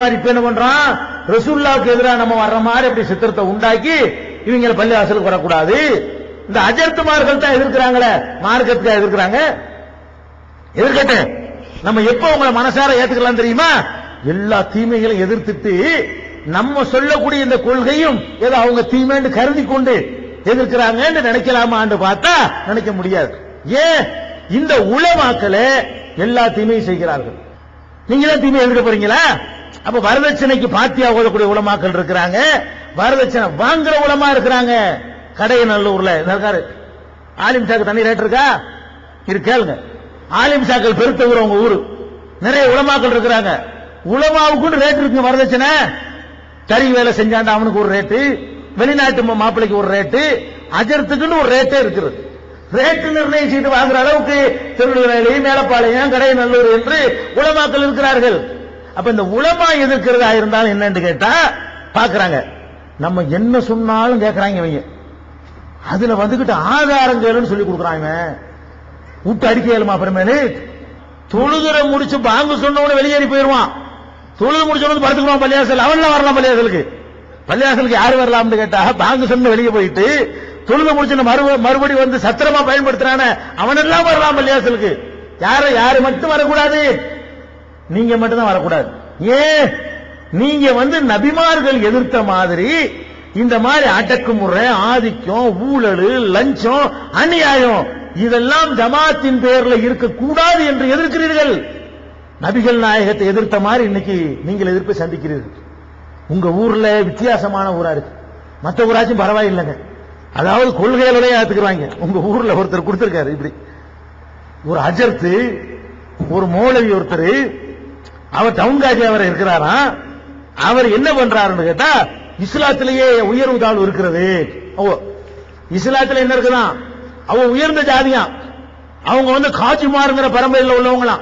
இப்ப என்ன பண்றான் ரசூல்லாவுக்கு எதிராக நம்ம வர்ற மாதிரி அப்படி சித்திரத்தை உண்டாக்கி இவங்க பள்ளி வாசலுக்கு வரக்கூடாது. இந்த அஜர்த்துமார்கள் தான் எதிர்க்கிறாங்களே மார்க்கத்துக்கு எதிர்க்கிறாங்க? எதிர்க்கட்டும். நம்ம எப்ப உங்களை மனசார ஏத்துக்கலாம் தெரியுமா? எல்லா தீமைகளையும் எதிர்த்துட்டு நம்ம சொல்லக்கூடிய இந்த கொள்கையும் ஏதோ அவங்க தீமைன்னு கருதி கொண்டு எதிர்க்கிறாங்கன்னு நினைக்கலாமான்னு பார்த்தா நினைக்க முடியாது. ஏன்? இந்த உளமாக்கல எல்லா தீமையும் செய்கிறார்கள். நீங்களே தீமை எதிர்க்க போறீங்களா? அப்ப வரதட்சணைக்கு பாத்தியா ஓதக்கூடிய உலமாக்கள் இருக்கிறாங்க. வரதட்சணை வாங்குற உலமா இருக்கிறாங்க. கடையநல்லூர்ல இருக்காரு. ஆலிம் சாக்கு தண்ணி ரேட் இருக்கா இரு கேளுங்க. ஆலிம் சாக்கள் பெருத்த ஊர் உங்க ஊரு. நிறைய உலமாக்கள் இருக்கிறாங்க. உலமாவுக்கு ரேட் இருக்குங்க வரதட்சணை. தறி வேலை செஞ்சாண்ட அவனுக்கு ஒரு ரேட்டு வெளிநாட்டு மாப்பிள்ளைக்கு ஒரு ரேட்டு அஜர்த்துக்குன்னு ஒரு ரேட்டே இருக்குது. ரேட்டு நிர்ணயிச்சுட்டு வாங்குற அளவுக்கு திருநெல்வேலி மேலப்பாளையம் கடையநல்லூர் என்று உலமாக்கள் இருக்கிறார்கள். அப்ப இந்த உலமா எதிர்க்கிறதா இருந்தாலும் என்னன்னு கேட்டா பாக்குறாங்க. நம்ம என்ன சொன்னாலும் கேட்கறாங்க இவங்க. அதுல வந்துகிட்டு ஆதாரங்கள்னு சொல்லி கொடுக்குறாங்க. விட்டு அடிக்க இயலுமா அப்புறமேலு தொழுதுற முடிச்சு பாங்கு சொன்ன உடனே வெளியேறி போயிருவான் தொழுது முடிச்ச உடனே படுத்துக்குவான் பள்ளியாசல் அவன்லாம் வரலாம் பள்ளியாசலுக்கு பள்ளியாசலுக்கு யாரு வரலாம்னு கேட்டா பாங்கு சொன்ன வெளியே போயிட்டு தொழுது முடிச்சு மறுபடி வந்து சத்திரமா பயன்படுத்துறானே அவனெல்லாம் வரலாம் பள்ளியாசலுக்கு யாரும் யாரு மட்டும் வரக்கூடாது. நீங்க மட்டும்தான் வரக்கூடாது. ஏன்? நீங்க வந்து நபிமார்கள் எதிர்த்த மாதிரி இந்த மாதிரி அடக்குமுறை ஆதிக்கம் ஊழல் லஞ்சம் அநியாயம் இதெல்லாம் ஜமாத்தின் பெயர்ல இருக்கக்கூடாது என்று எதிர்க்கிறீர்கள். நபிகள் நாயகத்தை எதிர்த்த மாதிரி இன்னைக்கு நீங்கள் எதிர்ப்பு சந்திக்கிறீர்கள். உங்க ஊர்ல வித்தியாசமான ஊரா இருக்கு. மற்ற ஊராச்சும் பரவாயில்லைங்க. அதாவது கொள்கைகளோட ஏத்துக்கிறாங்க உங்க ஊர்ல ஒருத்தர் கொடுத்திருக்காரு இப்படி. ஒரு அஜர்த்து ஒரு மௌலவி ஒருத்தர் அவர் டவுன் காஜி அவர் இருக்கிறாராம் அவர் என்ன பண்றாருன்னு கேட்டா இஸ்லாத்திலேயே உயர்வு தாழ்வு இருக்கிறது. ஓ இஸ்லாத்துல என்ன இருக்குதான் அவன் உயர்ந்த ஜாதியாம் அவங்க வந்து காஜிமாருங்கிற பரம்பரையில் உள்ளவங்களாம்.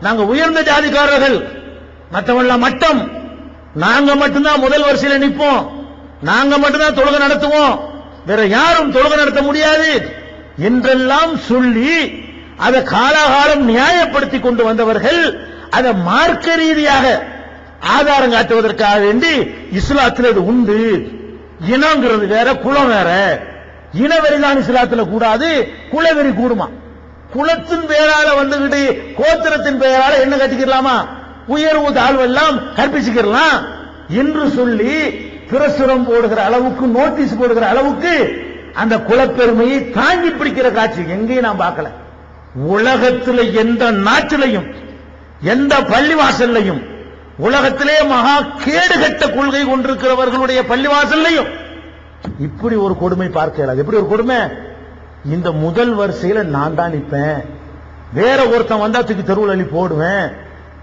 நாங்க உயர்ந்த ஜாதிக்காரர்கள். மற்றவங்களாம் மட்டம். நாங்க மட்டும்தான் முதல் வரிசையில நிற்போம். நாங்க மட்டும்தான் தொழுகை நடத்துவோம். வேற யாரும் தொழுகை நடத்த முடியாது. என்றெல்லாம் சொல்லி அதை காலாகாலம் நியாயப்படுத்தி கொண்டு வந்தவர்கள் அதை மார்க்க ரீதியாக ஆதாரம் காட்டுவதற்காக வேண்டி இஸ்லாத்தில் இது உண்டு. இனங்கிறது வேற குலம் வேற. இனவெறிதான் இஸ்லாத்துல கூடாது குலவெறி கூடுமா? குலத்தின் பெயரால வந்துகிட்டு கோத்திரத்தின் பெயரால என்ன கட்டிக்கிறலாமா? உயர்வு தாழ்வெல்லாம் கற்பிச்சுக்கிடலாம் என்று சொல்லி பிரசுரம் போடுகிற அளவுக்கு நோட்டீஸ் போடுகிற அளவுக்கு அந்த குலப்பெருமையை தாங்கி பிடிக்கிற காட்சி எங்கேயும் நான் பார்க்கல. உலகத்தில் எந்த நாட்டிலையும் எந்த பள்ளிவாசல்லையும். உலகத்திலே மகா கேடுகட்ட கொள்கை கொண்டிருக்கிறவர்களுடைய பள்ளிவாசல்லையும். இப்படி ஒரு கொடுமை பார்க்க இயலாது. எப்படி ஒரு கொடுமை? இந்த முதல் வரிசையில நான் தான் நிற்பேன். வேற ஒருத்தன் வந்தா தூக்கி தெருவில் அள்ளி போடுவேன்.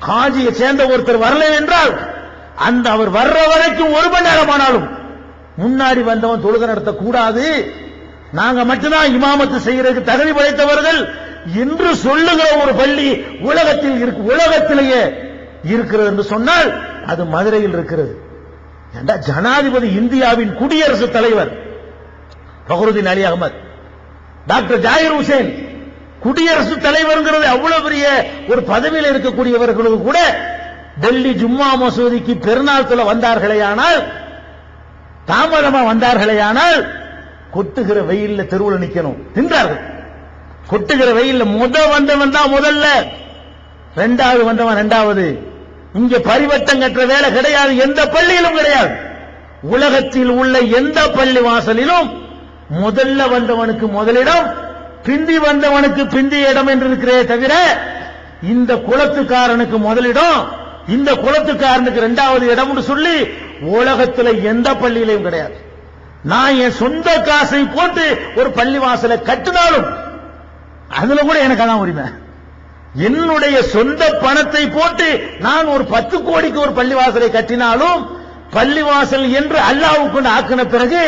காஜியை சேர்ந்த ஒருத்தர் வரல என்றால் அந்த அவர் வர்ற வரைக்கும் ஒரு மணி நேரம் ஆனாலும் முன்னாடி வந்தவன் தொழுக நடத்தக்கூடாது. நாங்க மட்டும்தான் இமாமத்து செய்யறதுக்கு தகுதி படைத்தவர்கள் என்று சொல்லுகிற ஒரு பள்ளி உலகத்தில் இருக்கு உலகத்திலேயே இருக்கிறது என்று சொன்னால் அது மதுரையில் இருக்கிறது. ஏண்டா ஜனாதிபதி இந்தியாவின் குடியரசுத் தலைவர்? Fakhruddin Ali Ahmed doctor Zakir Hussein. குடியரசு தலைவர்ங்கிறது அவ்வளவு பெரிய ஒரு பதவியில் இருக்கக்கூடியவர்களுக்கு கூட டெல்லி ஜும்மா மசூதிக்கு பெருநாள் தொழ வந்தார்களேயானால் தாமதமா வந்தார்களேயானால் கொட்டுகிற வெயில்ல தெருவில் நிக்கணும். தின்றார்கள். கொட்டுகிற வெயில் முத வந்தவன் தான் முதல்ல. ரெண்டாவது வந்தவன் ரெண்டாவது. இங்க பரிவட்டம் கட்டுற வேலை கிடையாது. எந்த பள்ளியிலும் கிடையாது. உலகத்தில் உள்ள எந்த பள்ளி வாசலிலும் முதல்ல வந்தவனுக்கு முதலிடம் பிந்தி வந்தவனுக்கு பிந்திய இடம் என்று இருக்கிறே தவிர இந்த குலத்துக்காரனுக்கு முதலிடம் இந்த குலத்துக்காரனுக்கு இரண்டாவது இடம்னு சொல்லி உலகத்தில் எந்த பள்ளியிலையும் கிடையாது. நான் என் சொந்த காசை போட்டு ஒரு பள்ளி வாசலை கட்டினாலும் அதுல கூட எனக்கு அதான் உரிமை. என்னுடைய சொந்த பணத்தை போட்டு நான் ஒரு பத்து கோடிக்கு ஒரு பள்ளிவாசலை கட்டினாலும் பள்ளிவாசல் என்று அல்லாவுக்கு ஆக்கின பிறகு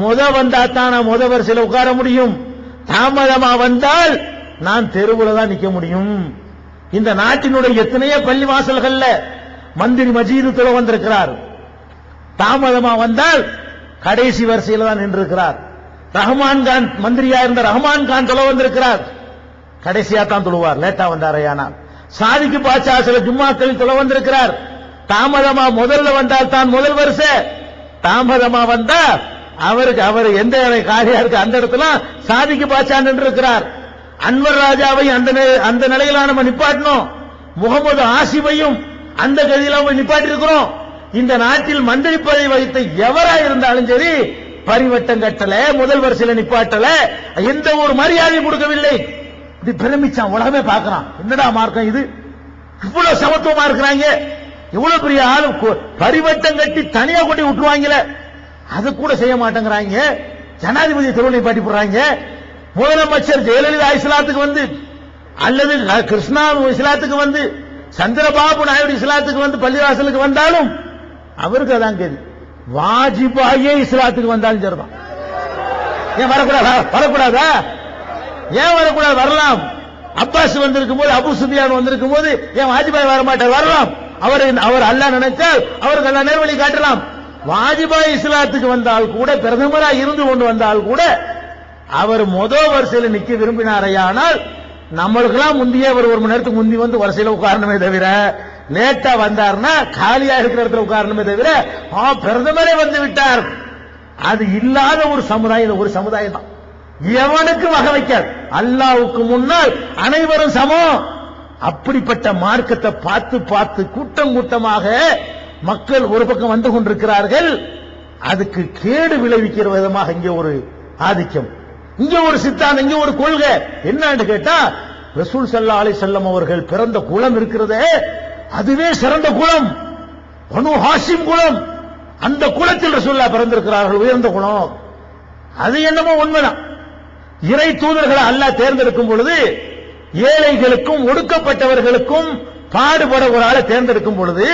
முத வந்தா தான் நான் முத வரிசையில் உட்கார முடியும். தாமதமா வந்தால் நான் தெருவுல தான் நிக்க முடியும். இந்த நாட்டினுடைய எத்தனையோ பள்ளிவாசல்கள்ல மந்திரி மஜீது துறை வந்திருக்கிறார். தாமதமா வந்தால் கடைசி வரிசையில் தான் நின்றிருக்கிறார். ரஹ்மான் கான் மந்திரியா இருந்த ரஹ்மான் கான் தொலை வந்திருக்கிறார். கடைசியா தான் தொழுவார். லேட்டா வந்தாரையானால் சாதிக்கு பாச்சா சில ஜும்மாக்களில் தொலை வந்திருக்கிறார். தாமதமா முதல்ல வந்தால் தான் முதல் வருஷ தாமதமா வந்தா அவருக்கு அவர் எந்த காரியா இருக்கு அந்த இடத்துல சாதிக்கு பாச்சா இருக்கிறார் அன்வர் ராஜாவை அந்த அந்த நிலையில நம்ம நிப்பாட்டணும். முகமது ஆசிபையும் அந்த கதியில நிப்பாட்டி இருக்கிறோம் இந்த நாட்டில் மந்திரி பதவி வகித்த எவரா இருந்தாலும் சரி பரிவட்டம் கட்டல முதல் வரிசையில நிப்பாட்டல எந்த ஒரு மரியாதையும் கொடுக்கவில்லை. இப்படி பிரமிச்சான் உலகமே பார்க்கறான். என்னடா மார்க்கம் இது? இவ்வளவு சமத்துவமா இருக்கிறாங்க. இவ்வளவு பெரிய ஆளும் பரிவட்டம் கட்டி தனியா கொண்டு விட்டுருவாங்கல அது கூட செய்ய மாட்டேங்கிறாங்க. ஜனாதிபதி திருவள்ளி பாட்டி போடுறாங்க. முதலமைச்சர் ஜெயலலிதா இஸ்லாத்துக்கு வந்து அல்லது கிருஷ்ணா இஸ்லாத்துக்கு வந்து சந்திரபாபு நாயுடு இஸ்லாத்துக்கு வந்து பள்ளிவாசலுக்கு வந்தாலும் அவருக்கு அதான் கேது வாஜிபாயே இஸ்லாத்துக்கு வந்தாலும் சரிதான். ஏன் வரக்கூடாதா? வரக்கூடாதா? ஏன் வரக்கூடாது? வரலாம். அப்பாஸ் வந்திருக்கும் போது அபு சுபியான் வந்திருக்கும் போது ஏன் வாஜ்பாய் வர மாட்டார் வரலாம். அவர் அவர் அல்ல நினைச்சால் அவருக்கு அல்ல நேர்வழி காட்டலாம். வாஜ்பாய் இஸ்லாத்துக்கு வந்தால் கூட பிரதமரா இருந்து கொண்டு வந்தால் கூட அவர் முதல் வரிசையில் நிக்க விரும்பினாரையானால் நம்மளுக்கெல்லாம் முந்தைய அவர் ஒரு மணி நேரத்துக்கு முந்தி வந்து வரிசையில உட்காரணுமே தவிர லேட்டா வந்தார்னா காலியா இருக்கிற இடத்துல உட்காரணுமே தவிர ஆ பிரதமரே வந்து விட்டார். அது இல்லாத ஒரு சமுதாயம் ஒரு சமுதாயம் தான். எவனுக்கும் வகை வைக்காது. அல்லாவுக்கு முன்னால் அனைவரும் சமம். அப்படிப்பட்ட மார்க்கத்தை பார்த்து பார்த்து கூட்டம் கூட்டமாக மக்கள் ஒரு பக்கம் வந்து கொண்டிருக்கிறார்கள். அதுக்கு கேடு விளைவிக்கிற விதமாக இங்கே ஒரு ஆதிக்கம். இங்க ஒரு சித்தாந்தம் இங்க ஒரு கொள்கை. என்னன்னு கேட்டா ரசூல் சல்லா அலைஹி செல்லம் அவர்கள் பிறந்த குளம் இருக்கிறதே. அதுவே சிறந்த குலம் பனு ஹாசிம் குலம் அந்த குளத்தில் ரசூல்லா பிறந்திருக்கிறார்கள் உயர்ந்த குலம் அது என்னமோ உண்மைதான். இறை தூதர்களை அல்லாஹ் தேர்ந்தெடுக்கும் பொழுது ஏழைகளுக்கும் ஒடுக்கப்பட்டவர்களுக்கும் பாடுபட ஒரு ஆளை தேர்ந்தெடுக்கும் பொழுது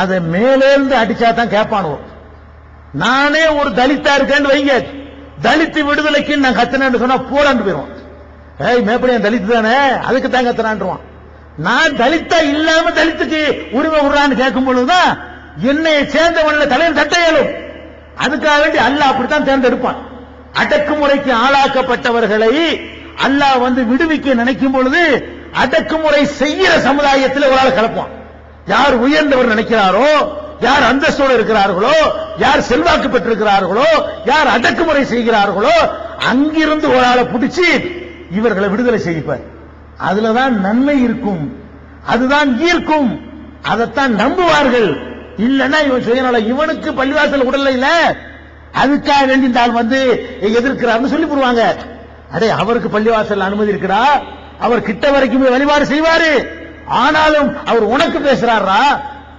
அதை மேலேந்து அடிச்சா தான் கேட்பானுவோம் நானே ஒரு தலித்தா இருக்கேன்னு வைங்க. தலித்து விடுதலைக்கு நான் கத்துனேன்னு சொன்னா போடான்னு போயிடும் ஏய் மேப்படியான் தலித்து தானே? அதுக்கு தான் கத்துறான்றான் நான் தலித்தா இல்லாம தலித்துக்கு உரிமை விடுறான்னு கேட்கும் பொழுதுதான் என்னை சேர்ந்தவன்ல தலையில் தட்ட இயலும் அதுக்காக வேண்டி அல்லாஹ் அப்படித்தான் தேர்ந்தெடுப்பான். அடக்குமுறைக்கு ஆளாக்கப்பட்டவர்களை அல்லாஹ் வந்து விடுவிக்க நினைக்கும் பொழுது அடக்குமுறை செய்யற சமுதாயத்தில் ஒரு ஆள் கலப்பான். யார் உயர்ந்தவர் நினைக்கிறாரோ யார் அந்தஸ்தோடு இருக்கிறார்களோ யார் செல்வாக்கு பெற்றிருக்கிறார்களோ யார் அடக்குமுறை செய்கிறார்களோ அங்கிருந்து ஒரு ஆளை பிடிச்சி இவர்களை விடுதலை செய்ப்பார். அதுலதான் நன்மை இருக்கும். அதுதான் ஈர்க்கும். அதைத்தான் நம்புவார்கள். இல்லன்னா இவன் சுயநலம் இவனுக்கு பள்ளிவாசல் உடல்ல இல்ல. அதுக்காக வேண்டி இந்த ஆள் வந்து எதிர்க்கிறார்னு சொல்லி போடுவாங்க. அடே அவருக்கு பள்ளிவாசல் அனுமதி இருக்குடா. அவர் கிட்ட வரைக்கும் வழிபாடு செய்வாரு. ஆனாலும் அவர் உனக்கு பேசுறாரா?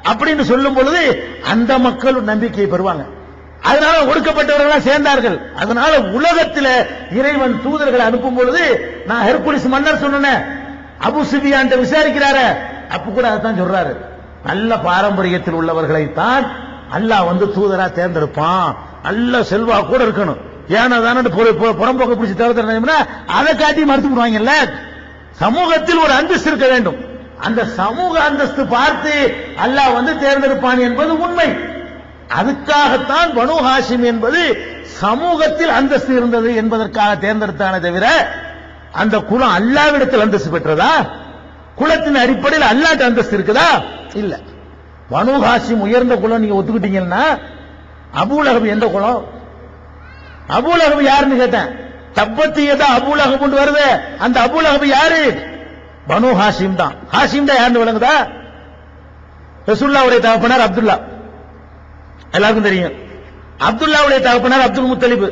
அப்படின்னு சொல்லும் பொழுது அந்த மக்களும் நம்பிக்கையை பெறுவாங்க. அதனால ஒடுக்கப்பட்டவர்கள் சேர்ந்தார்கள். அதனால உலகத்தில் இறைவன் தூதர்களை அனுப்பும் பொழுது நான் ஹெர்குலிஸ் மன்னர் சொன்னேன் அபு சுபியான் விசாரிக்கிறாரு அப்ப கூட அதான் சொல்றாரு. நல்ல பாரம்பரியத்தில் உள்ளவர்களை தான் அல்லாஹ் வந்து தூதரா தேர்ந்தெடுப்பான். நல்ல செல்வா கூட இருக்கணும். ஏன்னா தானே புறம்போக்க பிடிச்சி தேர்ந்தெடுத்தா அதை காட்டி மறுத்து விடுவாங்கல்ல? சமூகத்தில் ஒரு அந்தஸ்து இருக்க வேண்டும். அந்த சமூக அந்தஸ்து பார்த்து அல்லாஹ் வந்து தேர்ந்தெடுப்பான் என்பது உண்மை. அதுக்காகத்தான் பனு ஹாஷிம் என்பது சமூகத்தில் அந்தஸ்து இருந்தது என்பதற்காக தேர்ந்தெடுத்தானே தவிர அந்த குலம் அல்லாவிடத்தில் அந்தஸ்து பெற்றதா? குலத்தின் அடிப்படையில் அல்லாட்டு அந்தஸ்து இருக்குதா? இல்ல. பனு ஹாஷிம் உயர்ந்த குலம் நீங்க ஒத்துக்கிட்டீங்கன்னா அபூலகம் எந்த குலம்? அபூலகம் யாருன்னு கேட்டேன். தப்பத்தியதா அபூலகம் வருது. அந்த அபூலகம் யாரு? பனு ஹாஷிம் தான். ஹாஷிம் தான் யாருன்னு விளங்குதா? ரசுல்லாவுடைய தகப்பனார் அப்துல்லா. எல்லாருக்கும் தெரியும். அப்துல்லாவுடைய தகப்பனார் அப்துல் முத்தலிபு.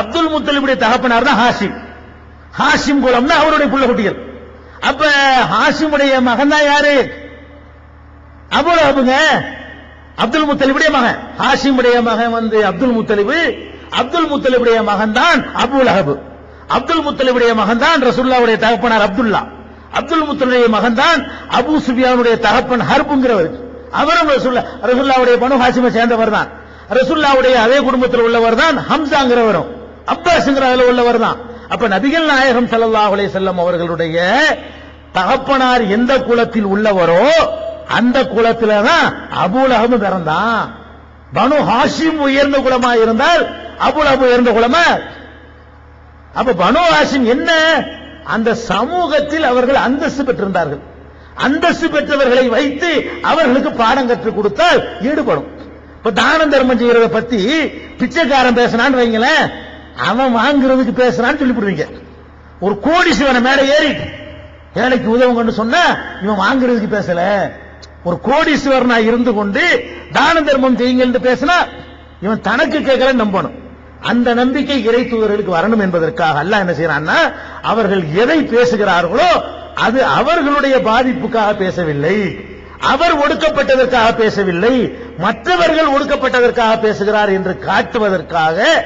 அப்துல் முத்தலிபுடைய தகப்பனார் தான் ஹாஷிம். ஹாஷிம் குலம்னா அவருடைய புள்ள குட்டிகள் அப்ப ஹாஷிமுடைய மகன் தான் யாரு? அபுல் அபுங்க அப்துல் முத்தலிபுடைய மகன். ஹாஷிமுடைய மகன் வந்து அப்துல் முத்தலிபு அப்துல் முத்தலிபுடைய மகன் தான் அபுல் அஹபு அப்துல் முத்தலிபுடைய மகன் தான் ரசுல்லாவுடைய தகப்பனார் அப்துல்லா. அப்துல் முத்தலுடைய மகன் தான் அபு சுபியானுடைய தகப்பன் ஹர்புங்கிறவர். அவரும் ரசுல்லா ரசுல்லாவுடைய பனு ஹாசிமை சேர்ந்தவர் தான் ரசுல்லாவுடைய அதே குடும்பத்தில் உள்ளவர் தான் ஹம்சாங்கிறவரும். அப்பாஸ்ங்கிற அதுல உள்ளவர் தான் அப்ப நபிகள் நாயகம் சல்லா அலைஹி செல்லம் அவர்களுடைய தகப்பனார் எந்த குலத்தில் உள்ளவரோ அந்த குலத்துல தான் அபுலகம் பிறந்தான். பனு ஹாஷிம் உயர்ந்த குலமா இருந்தால் அபுல் அபு உயர்ந்த குலமா? அப்ப பனு ஹாஷிம் என்ன? அந்த சமூகத்தில் அவர்கள் அந்தஸ்து பெற்றிருந்தார்கள். அந்தஸ்து பெற்றவர்களை வைத்து அவர்களுக்கு பாடம் கற்றுக் கொடுத்தால் ஈடுபடும். இப்ப தான தர்மம் செய்யறத பத்தி பிச்சைக்காரன் பேசினான்னு வைங்களேன் அவன் வாங்குறதுக்கு பேசுறான்னு சொல்லிவிடுவீங்க. ஒரு கோடீஸ்வரன் மேல ஏறி ஏழைக்கு உதவுங்கன்னு சொன்னா இவன் வாங்குறதுக்கு பேசல. ஒரு கோடீஸ்வரனா இருந்து கொண்டு தான தர்மம் செய்யுங்கன்னு பேசினா இவன் தனக்கு கேட்கல நம்பணும். அந்த நம்பிக்கை இறை தூதர்களுக்கு வரணும் என்பதற்காக அல்ல என்ன செய்யறான்னா அவர்கள் எதை பேசுகிறார்களோ அது அவர்களுடைய பாதிப்புக்காக பேசவில்லை. அவர் ஒடுக்கப்பட்டதற்காக பேசவில்லை. மற்றவர்கள் ஒடுக்கப்பட்டதற்காக பேசுகிறார் என்று காட்டுவதற்காக